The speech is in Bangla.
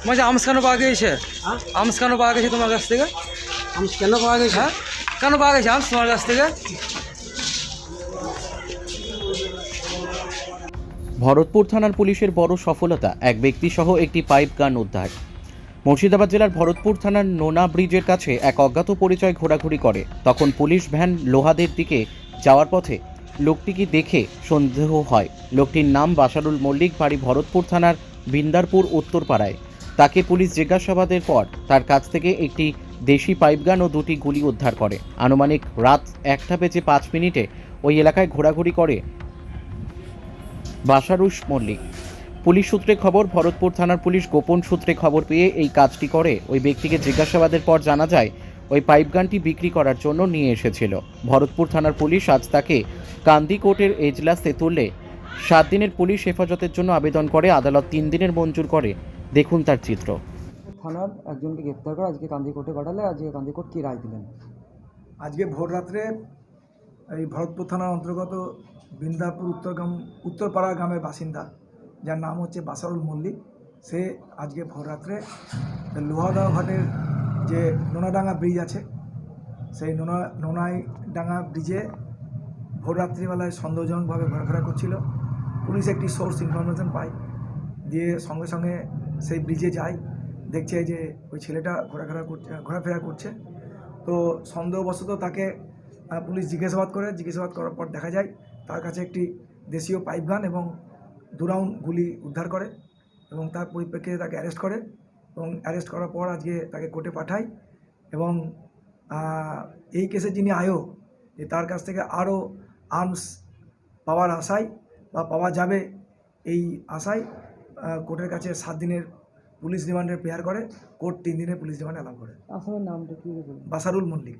তোমার যে আমস কেন পাওয়া গিয়েছে হ্যাঁ? আমস কেন পাওয়া গেছে তোমার কাছ থেকে? আমি কেন পাওয়া গেছে? হ্যাঁ? কেন পাওয়া গেছে আমস তোমার কাছ থেকে? ভরতপুর থানার পুলিশের বড় সফলতা এক ব্যক্তি সহ একটি পাইপ গান উদ্ধার। মুর্শিদাবাদ জেলার ভরতপুর থানার নোনা ব্রিজের কাছে এক অজ্ঞাত পরিচয় ঘোরাঘুরি করে। তখন পুলিশ ভ্যান লোহাদের দিকে যাওয়ার পথে লোকটিকে দেখে সন্দেহ হয়। লোকটির নাম বাসারুল মল্লিক, বাড়ি ভরতপুর থানার বিন্দারপুর, উত্তরপাড়ায়। তাকে পুলিশ জিজ্ঞাসাবাদের পর তার কাছ থেকে একটি দেশি পাইপগান ও দুটি গুলি উদ্ধার করে। আনুমানিক রাত একটা বেজে পাঁচ মিনিটে ওই এলাকায় ঘোরাঘুরি করে বাসারুস মল্লিক। পুলিশ সূত্রে খবর, ভরতপুর থানার পুলিশ গোপন সূত্রে খবর পেয়ে এই কাজটি করে। ওই ব্যক্তিকে জিজ্ঞাসাবাদের পর জানা যায় ওই পাইপগানটি বিক্রি করার জন্য নিয়ে এসেছিল। ভরতপুর থানার পুলিশ আজ তাকে কান্দি কোর্টের এজলাসে তুললে সাত দিনের পুলিশ হেফাজতের জন্য আবেদন করে আদালত তিন দিনের মঞ্জুর করে। দেখুন তার চিত্র। থানার একজনকে গ্রেপ্তার করে আজকে কান্দি কোর্টে পাঠালে আজকে কান্দি কোর্ট কী রায় দিলেন? আজকে ভোর রাত্রে এই ভরতপুর থানার অন্তর্গত বৃন্দাপুর উত্তরগ্রাম উত্তরপাড়া গ্রামের বাসিন্দা যার নাম হচ্ছে বাসারুল মল্লিক সে আজকে ভোর রাত্রে লোহাগাঁও ঘাটের যে নোনাডাঙ্গা ব্রিজ আছে, সেই নোনা নোনাই ডাঙ্গা ব্রিজে ভোর রাত্রিবেলায় সন্দেহজনকভাবে ঘোরাফেরা করছিল। পুলিশ একটি সোর্স ইনফরমেশন পায়, দিয়ে সঙ্গে সঙ্গে সেই ব্রিজে যায়, দেখছে যে ওই ছেলেটা ঘোরাফেরা করছে ঘোরাফেরা করছে। তো সন্দেহবশত তাকে পুলিশ জিজ্ঞাসাবাদ করে, জিজ্ঞাসাবাদ করার পর দেখা যায় তার কাছে একটি দেশীয় পাইপ গান এবং দু রাউন্ড গুলি উদ্ধার করে এবং তার পরিপ্রেক্ষিতে তাকে অ্যারেস্ট করে। এবং অ্যারেস্ট করার পর আজকে তাকে কোর্টে পাঠাই এবং এই কেসে যিনি আয়ো যে তার কাছ থেকে আরও আর্মস পাওয়ার আশায় বা পাওয়া যাবে এই আশায় কোর্টের কাছে সাত দিনের পুলিশ রিমান্ডের প্রেয়ার করে। কোর্ট তিন দিনের পুলিশ রিমান্ড অ্যালাউ করে। আসামের নামটা কী বাসারুল মল্লিক।